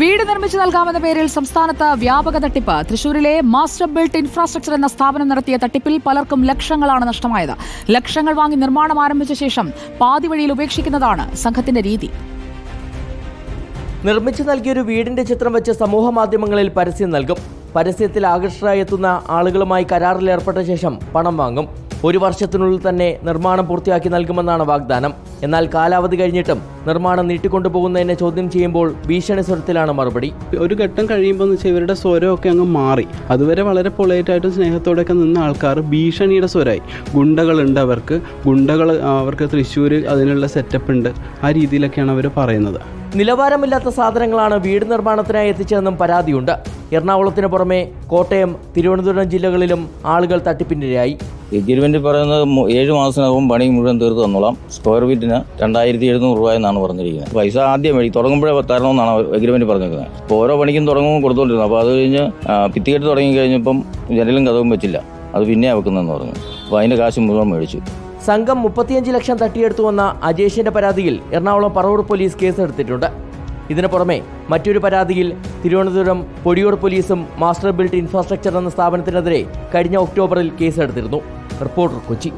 വീട് നിർമ്മിച്ചു നൽകാമെന്ന പേരിൽ സംസ്ഥാനത്ത് വ്യാപക തട്ടിപ്പ്. തൃശൂരിലെ മാസ്റ്റർ ബിൽറ്റ് ഇൻഫ്രാസ്ട്രക്ചർ എന്ന സ്ഥാപനം നടത്തിയ തട്ടിപ്പിൽ പലർക്കും ലക്ഷങ്ങളാണ് നഷ്ടമായത്. ലക്ഷങ്ങൾ വാങ്ങി നിർമ്മാണം ആരംഭിച്ച ശേഷം പാതി വഴിയിൽ ഉപേക്ഷിക്കുന്നതാണ് സംഘത്തിന്റെ രീതി. നിർമ്മിച്ചു നൽകിയൊരു വീടിന്റെ ചിത്രം വെച്ച് സമൂഹ മാധ്യമങ്ങളിൽ പരസ്യം നൽകും. പരസ്യത്തിൽ ആകർഷകരായി എത്തുന്ന ആളുകളുമായി കരാറിൽ ഏർപ്പെട്ട ശേഷം പണം വാങ്ങും. ഒരു വർഷത്തിനുള്ളിൽ തന്നെ നിർമ്മാണം പൂർത്തിയാക്കി നൽകുമെന്നാണ് വാഗ്ദാനം. എന്നാൽ കാലാവധി കഴിഞ്ഞിട്ടും നിർമ്മാണം നീട്ടിക്കൊണ്ടുപോകുന്നതിനെ ചോദ്യം ചെയ്യുമ്പോൾ ഭീഷണി സ്വരത്തിലാണ് മറുപടി. ഒരു ഘട്ടം കഴിയുമ്പോൾ എന്ന് വെച്ചാൽ ഇവരുടെ സ്വരമൊക്കെ അങ്ങ് മാറി. അതുവരെ വളരെ പൊളൈറ്റായിട്ടും സ്നേഹത്തോടെയൊക്കെ നിന്ന ആൾക്കാർ ഭീഷണിയുടെ സ്വരമായി ഗുണ്ടകളുണ്ട് അവർക്ക്. ഗുണ്ടകൾ അവർക്ക് തൃശ്ശൂർ അതിനുള്ള സെറ്റപ്പ് ഉണ്ട്. ആ രീതിയിലൊക്കെയാണ് അവർ പറയുന്നത്. നിലവാരമില്ലാത്ത സാധനങ്ങളാണ് വീട് നിർമ്മാണത്തിനായി എത്തിച്ചതെന്നും പരാതിയുണ്ട്. എറണാകുളത്തിന് പുറമെ കോട്ടയം തിരുവനന്തപുരം ജില്ലകളിലും ആളുകൾ തട്ടിപ്പിനിരയായി. എഗ്രിമെന്റ് പറയുന്നത് ഏഴ് മാസത്തിനകം പണി മുഴുവൻ തീർത്ത് തന്നോളാം. സ്ക്വയർ ഫീറ്റിന് രണ്ടായിരത്തി എഴുന്നൂറ് രൂപ എന്നാണ് പറഞ്ഞിരിക്കുന്നത്. പൈസ ആദ്യം വഴി തുടങ്ങുമ്പോഴേ തരണമെന്നാണ് എഗ്രിമെന്റ് പറഞ്ഞിരിക്കുന്നത്. അപ്പോൾ ഓരോ പണിക്കും തുടങ്ങും കൊടുത്തുകൊണ്ടിരുന്നു അപ്പോൾ അത് കഴിഞ്ഞ് പിത്തികെട്ട് ഭിത്തികെട്ട് തുടങ്ങി കഴിഞ്ഞപ്പം ജനലും കഥവും വെച്ചില്ല. അത് പിന്നെ വെക്കുന്നതെന്ന് പറഞ്ഞു. അപ്പോൾ അതിന്റെ കാശ് മുഴുവൻ മേടിച്ചു. സംഘം മുപ്പത്തിയഞ്ച് ലക്ഷം തട്ടിയെടുത്തുവന്ന അജേഷിന്റെ പരാതിയിൽ എറണാകുളം പറവൂർ പോലീസ് കേസെടുത്തിട്ടുണ്ട്. ഇതിനു പുറമെ മറ്റൊരു പരാതിയിൽ തിരുവനന്തപുരം പൊടിയൂർ പോലീസും മാസ്റ്റർ ബിൽഡ് ഇൻഫ്രാസ്ട്രക്ചർ എന്ന സ്ഥാപനത്തിനെതിരെ കഴിഞ്ഞ ഒക്ടോബറിൽ കേസെടുത്തിരുന്നു. റിപ്പോർട്ടർ കൊച്ചി